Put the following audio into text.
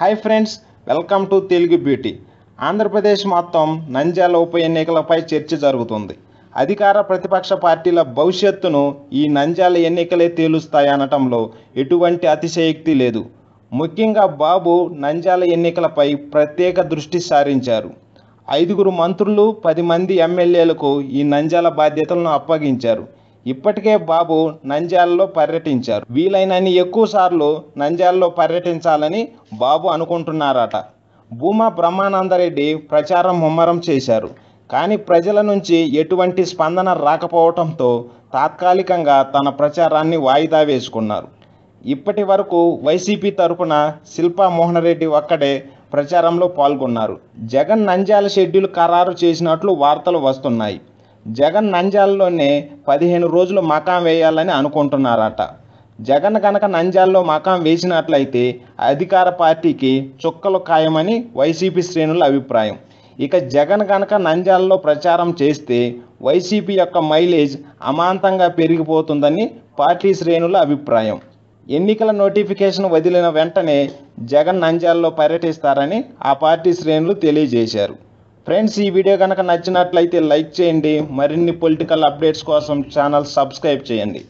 Hi friends welcome to Telugu beauty. Andhra Pradesh మొత్తం నంద్యాల ఉప ఎన్నికలపై చర్చ జరుగుతుంది. అధికార ప్రతిపక్ష పార్టీల భవిష్యత్తును ఈ నంద్యాల ఎన్నికలే తేలుస్తాయనటంలో ఎటువంటి అతిశయోక్తి లేదు. ముఖ్యంగా బాబు నంద్యాల ఎన్నికలపై ప్రత్యేక దృష్టి సారించారు. ఐదుగురు మంత్రులు పది మంది ఎమ్మెల్యేలకు ఈ నంద్యాల బాధ్యతలను అప్పగించారు. ఇప్పటికే బాబు నంద్యాలలో పర్యటించారు. వీలైనన్ని ఎక్కువ సార్లు నంద్యాలలో పర్యటించాలని బాబు అనుకుంటున్నారట. భూమా బ్రహ్మానందరెడ్డి ప్రచారం ముమ్మరం చేశారు. కానీ ప్రజల నుంచి ఎటువంటి స్పందన రాకపోవడంతో తాత్కాలికంగా తన ప్రచారాన్ని వాయిదా వేసుకున్నారు. ఇప్పటి వరకు వైసీపీ తరపున శిల్పా మోహన్ రెడ్డి ఒక్కడే ప్రచారంలో పాల్గొన్నారు. జగన్ నంజాల షెడ్యూల్ ఖరారు చేసినట్లు వార్తలు వస్తున్నాయి. జగన్ నంజాల్లోనే పదిహేను రోజులు మకాం వేయాలని అనుకుంటున్నారట. జగన్ కనుక నంజాల్లో మకాం వేసినట్లయితే అధికార పార్టీకి చుక్కలు ఖాయమని వైసీపీ శ్రేణుల అభిప్రాయం. ఇక జగన్ కనుక నంజాల్లో ప్రచారం చేస్తే వైసీపీ యొక్క మైలేజ్ అమాంతంగా పెరిగిపోతుందని పార్టీ శ్రేణుల అభిప్రాయం. ఎన్నికల నోటిఫికేషన్ వదిలిన వెంటనే జగన్ నంజాల్లో పర్యటిస్తారని ఆ పార్టీ శ్రేణులు తెలియజేశారు. ఫ్రెండ్స్ ఈ వీడియో కనుక నచ్చినట్లయితే లైక్ చేయండి. మరిన్ని పొలిటికల్ అప్డేట్స్ కోసం ఛానల్ సబ్స్క్రైబ్ చేయండి.